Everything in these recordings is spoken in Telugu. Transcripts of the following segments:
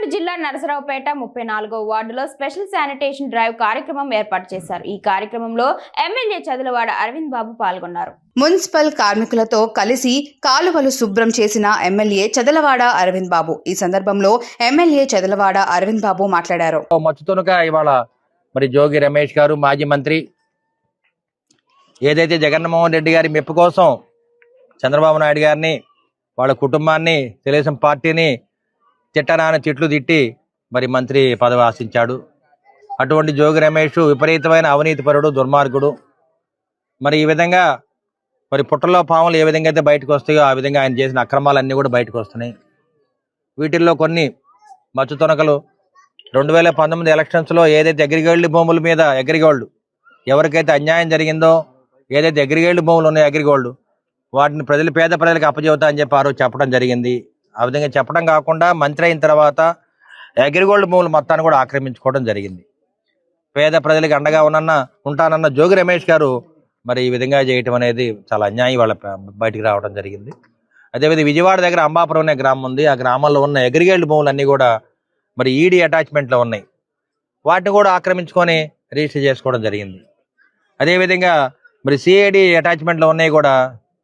నల్గొండ జిల్లా నరసరావుపేట ముప్పై నాలుగో వార్డులో స్పెషల్ శానిటేషన్ డ్రైవ్ కార్యక్రమం ఏర్పాటు చేశారు. ఈ కార్యక్రమంలో ఎమ్మెల్యే చదలవాడ అరవింద్ బాబు పాల్గొన్నారు. మున్సిపల్ కార్మికులతో కలిసి కాలువలు శుభ్రం చేసిన ఎమ్మెల్యే చదలవాడ అరవింద్ బాబు. ఈ సందర్భంలో ఎమ్మెల్యే చదలవాడ అరవింద్ బాబు మాట్లాడారు. మచ్చుతునక ఇవాళ మరి జోగి రమేష్ గారు మాజీ మంత్రి ఏదైతే జగన్మోహన్ రెడ్డి గారి మెప్పు కోసం చంద్రబాబు నాయుడు గారిని వాళ్ళ కుటుంబాన్ని తెలుగుదేశం పార్టీని తిట్టనాని తిట్లు తిట్టి మరి మంత్రి పదవి ఆశించాడు. అటువంటి జోగి రమేష్ విపరీతమైన అవినీతిపరుడు దుర్మార్గుడు. మరి ఈ విధంగా మరి పుట్టలో పాములు ఏ విధంగా అయితే బయటకు వస్తాయో ఆ విధంగా ఆయన చేసిన అక్రమాలన్నీ కూడా బయటకు వస్తున్నాయి. వీటిల్లో కొన్ని మచ్చు తొనకలు. రెండు వేల పంతొమ్మిది ఎలక్షన్స్లో ఏదైతే అగ్రిగోల్డ్ భూముల మీద అగ్రిగోల్డ్ ఎవరికైతే అన్యాయం జరిగిందో ఏదైతే అగ్రిగోల్డ్ భూములు ఉన్నాయో అగ్రిగోల్డ్ వాటిని ప్రజలు పేద ప్రజలకు అప్పచెబుతా అని చెప్పి ఆ రోజు చెప్పడం జరిగింది. ఆ విధంగా చెప్పడం కాకుండా మంత్రి అయిన తర్వాత అగ్రిగోల్డ్ భూములు మొత్తాన్ని కూడా ఆక్రమించుకోవడం జరిగింది. పేద ప్రజలకు అండగా ఉన్నన్న ఉంటానన్న జోగి రమేష్ గారు మరి ఈ విధంగా చేయటం అనేది చాలా అన్యాయం. వాళ్ళ బయటికి రావడం జరిగింది. అదేవిధంగా విజయవాడ దగ్గర అంబాపురం అనే గ్రామం ఉంది. ఆ గ్రామంలో ఉన్న అగ్రిగేల్డ్ భూములన్నీ కూడా మరి ఈడీ అటాచ్మెంట్లో ఉన్నాయి. వాటిని కూడా ఆక్రమించుకొని రిజిస్టర్ చేసుకోవడం జరిగింది. అదేవిధంగా మరి సిఐడి అటాచ్మెంట్లో ఉన్నాయి కూడా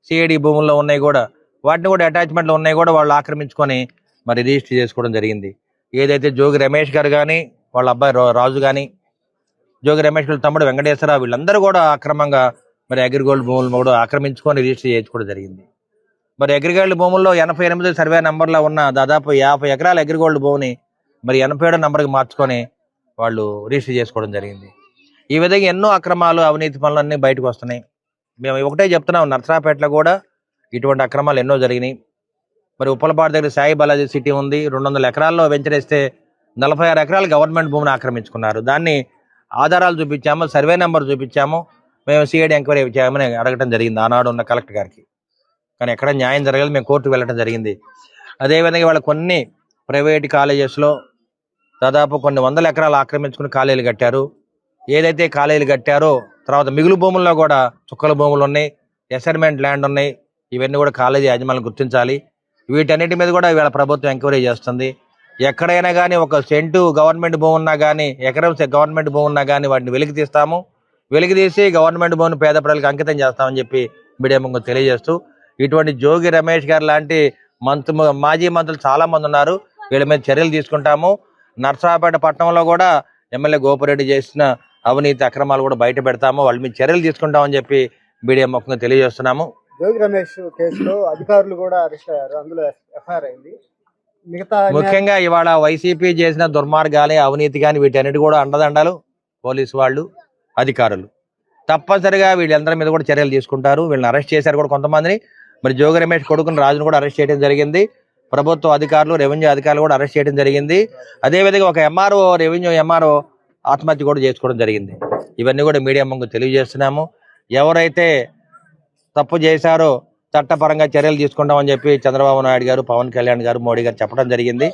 సిఐడి భూముల్లో ఉన్నాయి కూడా వాటిని కూడా అటాచ్మెంట్లు ఉన్నాయి కూడా వాళ్ళు ఆక్రమించుకొని మరి రిజిస్టర్ చేసుకోవడం జరిగింది. ఏదైతే జోగి రమేష్ గారు కానీ వాళ్ళ అబ్బాయి రాజు కానీ జోగి రమేష్ గారి తమ్ముడు వెంకటేశ్వర వీళ్ళందరూ కూడా అక్రమంగా మరి అగ్రిగోల్డ్ భూములు కూడా ఆక్రమించుకొని రిజిస్టర్ చేయించుకోవడం జరిగింది. మరి అగ్రిగోల్డ్ భూముల్లో ఎనభై ఎనిమిది సర్వే నెంబర్లో ఉన్న దాదాపు యాభై ఎకరాల అగ్రిగోల్డ్ భూమిని మరి ఎనభై ఏడో నెంబర్కి మార్చుకొని వాళ్ళు రిజిస్టర్ చేసుకోవడం జరిగింది. ఈ విధంగా ఎన్నో అక్రమాలు అవినీతి పనులన్నీ బయటకు వస్తున్నాయి. మేము ఒకటే చెప్తున్నాం నర్సరాపేటలో కూడా ఇటువంటి అక్రమాలు ఎన్నో జరిగినాయి. మరి ఉప్పలపాడు దగ్గర సాయి బాలాజీ సిటీ ఉంది. రెండు వందల ఎకరాల్లో వెంచరేస్తే నలభై ఆరు ఎకరాలు గవర్నమెంట్ భూమిని ఆక్రమించుకున్నారు. దాన్ని ఆధారాలు చూపించాము సర్వే నెంబర్ చూపించాము మేము సిఐడి ఎంక్వైరీ చేయమని అడగటం జరిగింది ఆనాడు ఉన్న కలెక్టర్ గారికి. కానీ ఎక్కడ న్యాయం జరగలేదు మేము కోర్టుకు వెళ్ళటం జరిగింది. అదేవిధంగా వాళ్ళ కొన్ని ప్రైవేట్ కాలేజెస్లో దాదాపు కొన్ని వందల ఎకరాలు ఆక్రమించుకుని కాలేజీలు కట్టారు. ఏదైతే కాలేజీలు కట్టారో తర్వాత మిగులు భూముల్లో కూడా చుక్కల భూములు ఉన్నాయి ఎసైన్మెంట్ ల్యాండ్ ఉన్నాయి. ఇవన్నీ కూడా కాలేజీ యాజమాన్యం గుర్తించాలి. వీటన్నిటి మీద కూడా ఇవాళ ప్రభుత్వం ఎంక్వైరీ చేస్తుంది. ఎక్కడైనా కానీ ఒక సెంటు గవర్నమెంట్ భూమి ఉన్నా కానీ ఎకరం గవర్నమెంట్ భూమి ఉన్నా కానీ వాటిని వెలికి తీస్తాము. వెలికి తీసి గవర్నమెంట్ భూమిని పేద ప్రజలకు అంకితం చేస్తామని చెప్పి మీడియా ముందు తెలియజేస్తూ ఇటువంటి జోగి రమేష్ గారు లాంటి మంత్రి మాజీ మంత్రులు చాలామంది ఉన్నారు. వీళ్ళ మీద చర్యలు తీసుకుంటాము. నర్సరాపేట పట్టణంలో కూడా ఎమ్మెల్యే గోపిరెడ్డి చేసిన అవినీతి అక్రమాలు కూడా బయట పెడతాము. వాళ్ళ మీద చర్యలు తీసుకుంటామని చెప్పి మీడియా ముఖంగా తెలియజేస్తున్నాము. జోగి రమేష్ కేసులో అధికారులు కూడా అరెస్ట్ అయ్యారు. అందులో ఎఫ్ఐఆర్ అయింది. మిగతా ముఖ్యంగా ఇవాళ వైసీపీ చేసిన దుర్మార్గాలే అవినీతి కానీ వీటన్నిటి కూడా అండదండాలు పోలీసు వాళ్ళు అధికారులు. తప్పనిసరిగా వీళ్ళందరి మీద కూడా చర్యలు తీసుకుంటారు. వీళ్ళని అరెస్ట్ చేశారు కూడా కొంతమందిని. మరి జోగి రమేష్ కొడుకుని రాజును కూడా అరెస్ట్ చేయడం జరిగింది. ప్రభుత్వ అధికారులు రెవెన్యూ అధికారులు కూడా అరెస్ట్ చేయడం జరిగింది. అదేవిధంగా ఒక ఎంఆర్ఓ రెవెన్యూ ఎంఆర్ఓ ఆత్మహత్య కూడా చేసుకోవడం జరిగింది. ఇవన్నీ కూడా మీడియా ముందు తెలియజేస్తున్నాము. ఎవరైతే తప్పు చేశారో చట్టపరంగా చర్యలు తీసుకుంటామని చెప్పి చంద్రబాబు నాయుడు గారు పవన్ కళ్యాణ్ గారు మోడీ గారు చెప్పడం జరిగింది.